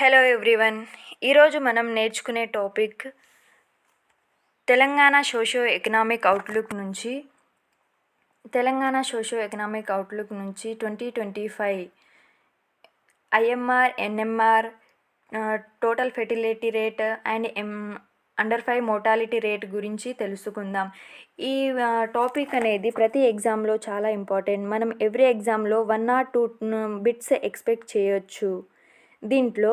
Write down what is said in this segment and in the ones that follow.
Hello everyone. ఈరోజు మనం నేర్చుకునే topic Telangana socio economic outlook నుంచి తెలంగాణ సోషో ఎకనామిక్ అవుట్లుక్ నుంచి twenty twenty five IMR NMR total fertility rate and um under five mortality rate గురించి తెలుసుకుందాం. ఈ టాపిక్ అనేది ప్రతి ఎగ్జామ్లో చాలా ఇంపార్టెంట్. మనం ఎవ్రీ ఎగ్జామ్లో one or two bits expect చేయొచ్చు. దీంట్లో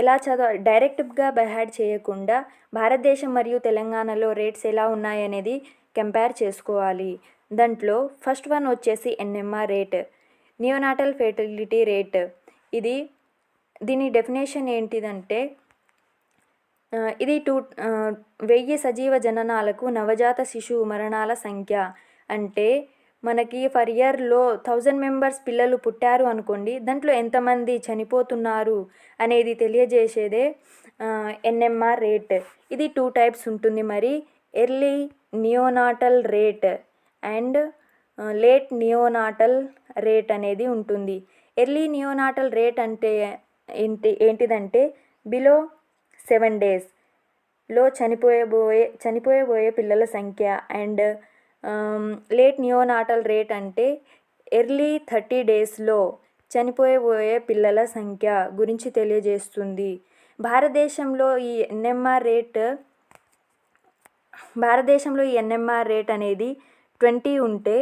ఎలా చదవ డైరెక్ట్గా బైహాడ్ చేయకుండా భారతదేశం మరియు తెలంగాణలో రేట్స్ ఎలా ఉన్నాయనేది కంపేర్ చేసుకోవాలి. దాంట్లో ఫస్ట్ వన్ వచ్చేసి NMR rate neonatal fertility rate. ఇది దీని డెఫినేషన్ ఏంటిదంటే ఇది టూ వెయ్యి సజీవ జననాలకు నవజాత శిశువు మరణాల సంఖ్య. అంటే మనకి ఫర్ ఇయర్లో థౌజండ్ మెంబర్స్ పిల్లలు పుట్టారు అనుకోండి దాంట్లో ఎంతమంది చనిపోతున్నారు అనేది తెలియజేసేదే ఎన్ఎంఆర్ రేట్. ఇది టూ టైప్స్ ఉంటుంది మరి. Early neonatal rate and late neonatal rate అనేది ఉంటుంది. ఎర్లీ నియోనాటల్ రేట్ అంటే ఏంటి ఏంటిదంటే బిలో సెవెన్ డేస్లో చనిపోయబోయే చనిపోయబోయే పిల్లల సంఖ్య అండ్ లేట్ నియోనాటల్ రేట్ అంటే ఎర్లీ థర్టీ డేస్లో చనిపోయబోయే పిల్లల సంఖ్య గురించి తెలియజేస్తుంది. భారతదేశంలో ఈ ఎన్ఎంఆర్ రేట్ భారతదేశంలో ఈ ఎన్ఎంఆర్ రేట్ అనేది ట్వంటీ ఉంటే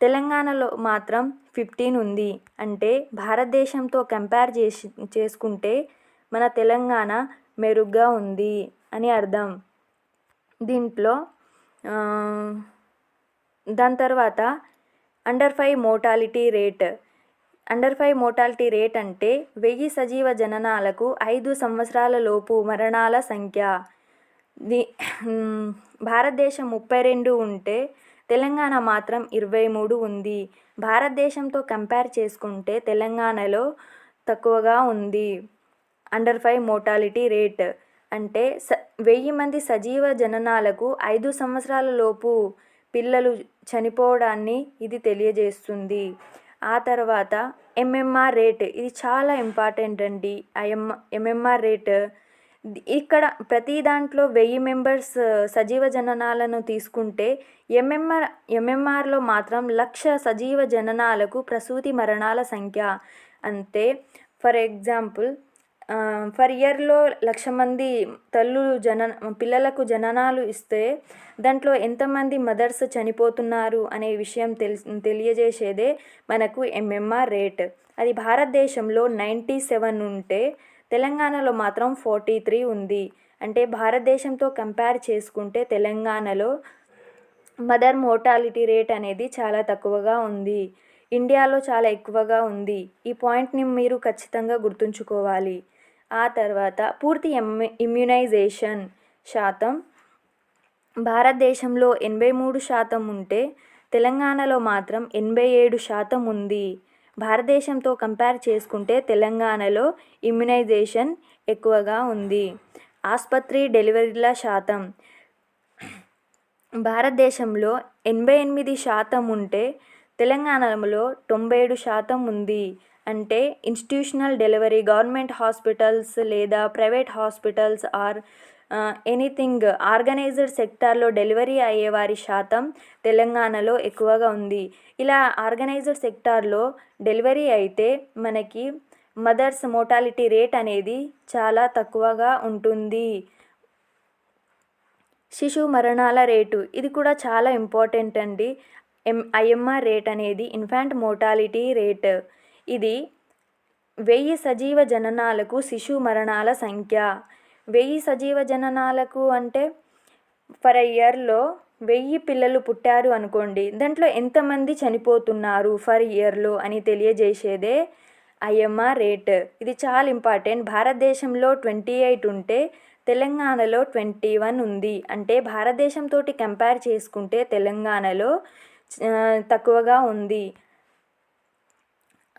తెలంగాణలో మాత్రం ఫిఫ్టీన్ ఉంది. అంటే భారతదేశంతో కంపేర్ చేసి చేసుకుంటే మన తెలంగాణ మెరుగ్గా ఉంది అని అర్థం. దీంట్లో దాని తర్వాత under five mortality rate. Under five mortality rate అంటే వెయ్యి సజీవ జననాలకు ఐదు సంవత్సరాల లోపు మరణాల సంఖ్య. ది భారతదేశం ముప్పై రెండు ఉంటే తెలంగాణ మాత్రం ఇరవై మూడు ఉంది. భారతదేశంతో కంపేర్ చేసుకుంటే తెలంగాణలో తక్కువగా ఉంది. అండర్ ఫైవ్ మోటాలిటీ రేట్ అంటే స వెయ్యి మంది సజీవ జననాలకు ఐదు సంవత్సరాల లోపు పిల్లలు చనిపోవడాన్ని ఇది తెలియజేస్తుంది. ఆ తర్వాత ఎంఎంఆర్ రేట్ ఇది చాలా ఇంపార్టెంట్ అండి. ఐఎం ఎంఎంఆర్ రేట్ ఇక్కడ ప్రతి దాంట్లో వెయ్యి మెంబర్స్ సజీవ జననాలను తీసుకుంటే ఎంఎంఆర్ ఎంఎంఆర్లో మాత్రం లక్ష సజీవ జననాలకు ప్రసూతి మరణాల సంఖ్య. అంతే ఫర్ ఎగ్జాంపుల్ ఫర్ ఇయర్లో లక్ష మంది తల్లులు జనన పిల్లలకు జననాలు ఇస్తే దాంట్లో ఎంతమంది మదర్స్ చనిపోతున్నారు అనే విషయం తెలి తెలియజేసేదే మనకు ఎంఎంఆర్ రేట్. అది భారతదేశంలో నైంటీ సెవెన్ ఉంటే తెలంగాణలో మాత్రం ఫార్టీ త్రీ ఉంది. అంటే భారతదేశంతో కంపేర్ చేసుకుంటే తెలంగాణలో మదర్ మోర్టాలిటీ రేట్ అనేది చాలా తక్కువగా ఉంది. ఇండియాలో చాలా ఎక్కువగా ఉంది. ఈ పాయింట్ని మీరు ఖచ్చితంగా గుర్తుంచుకోవాలి. ఆ తర్వాత పూర్తి ఇమ్యునైజేషన్ శాతం. భారతదేశంలో ఎనభై మూడు శాతం ఉంటే తెలంగాణలో మాత్రం ఎనభై ఏడు శాతం ఉంది. భారతదేశంతో కంపేర్ చేసుకుంటే తెలంగాణలో ఇమ్యునైజేషన్ ఎక్కువగా ఉంది. ఆసుపత్రి డెలివరీల శాతం. భారతదేశంలో ఎనభై ఎనిమిది శాతం ఉంటే తెలంగాణలో తొంభై ఏడు శాతం ఉంది అంటే ఇన్స్టిట్యూషనల్ డెలివరీ గవర్నమెంట్ హాస్పిటల్స్ లేదా private hospitals or anything organized సెక్టార్లో డెలివరీ అయ్యే వారి శాతం తెలంగాణలో ఎక్కువగా ఉంది. ఇలా ఆర్గనైజ్డ్ సెక్టార్లో డెలివరీ అయితే మనకి మదర్స్ మోటాలిటీ రేట్ అనేది చాలా తక్కువగా ఉంటుంది. శిశు మరణాల రేటు ఇది కూడా చాలా ఇంపార్టెంట్ అండి. ఎం ఐఎంఆర్ రేట్ అనేది ఇన్ఫాంట్ మోటాలిటీ రేట్. ఇది వెయ్యి సజీవ జననాలకు శిశు మరణాల సంఖ్య. వెయ్యి సజీవ జననాలకు అంటే ఫర్ ఇయర్లో వెయ్యి పిల్లలు పుట్టారు అనుకోండి. దాంట్లో ఎంతమంది చనిపోతున్నారు ఫర్ ఇయర్లో అని తెలియజేసేదే ఐఎంఆర్ రేట్. ఇది చాలా ఇంపార్టెంట్. భారతదేశంలో ట్వంటీ ఎయిట్ ఉంటే తెలంగాణలో ట్వంటీ వన్ ఉంది. అంటే భారతదేశంతో కంపేర్ చేసుకుంటే తెలంగాణలో తక్కువగా ఉంది.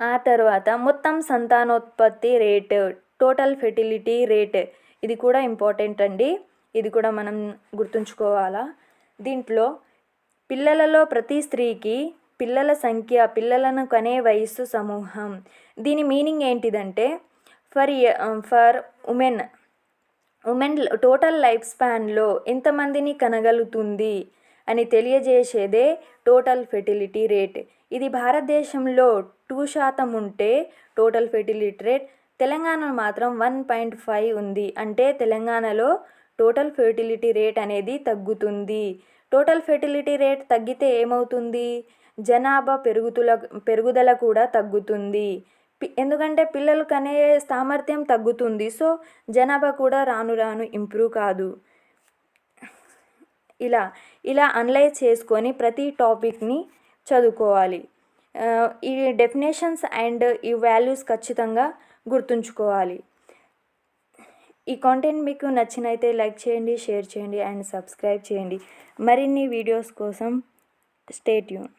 ఆ తర్వాత మొత్తం సంతానోత్పత్తి రేట్ టోటల్ ఫెర్టిలిటీ రేట్ ఇది కూడా ఇంపార్టెంట్ అండి. ఇది కూడా మనం గుర్తుంచుకోవాలా. దీంట్లో పిల్లలలో ప్రతి స్త్రీకి పిల్లల సంఖ్య పిల్లలను కనే వయస్సు సమూహం. దీని మీనింగ్ ఏంటిదంటే for for women women total life స్పాన్లో ఎంతమందిని కనగలుగుతుంది? అని తెలియజేసేదే టోటల్ ఫెర్టిలిటీ రేట్. ఇది భారతదేశంలో టూ శాతం ఉంటే టోటల్ ఫెర్టిలిటీ రేట్ తెలంగాణలో మాత్రం వన్ పాయింట్ ఫైవ్ ఉంది. అంటే తెలంగాణలో టోటల్ ఫెర్టిలిటీ రేట్ అనేది తగ్గుతుంది. టోటల్ ఫెర్టిలిటీ రేట్ తగ్గితే ఏమవుతుంది? జనాభా పెరుగుతుల పెరుగుదల కూడా తగ్గుతుంది. పి ఎందుకంటే పిల్లలు కనే సామర్థ్యం తగ్గుతుంది. సో జనాభా కూడా రాను రాను ఇంప్రూవ్ కాదు. ఇలా ఇలా అనలైజ్ చేసుకొని ప్రతి టాపిక్ని చదువుకోవాలి. ఈ డెఫినేషన్స్ అండ్ ఈ వాల్యూస్ ఖచ్చితంగా గుర్తుంచుకోవాలి. ఈ కంటెంట్ మీకు నచ్చినైతే లైక్ చేయండి షేర్ చేయండి అండ్ సబ్స్క్రైబ్ చేయండి. మరిన్ని వీడియోస్ కోసం స్టేట్ యూన్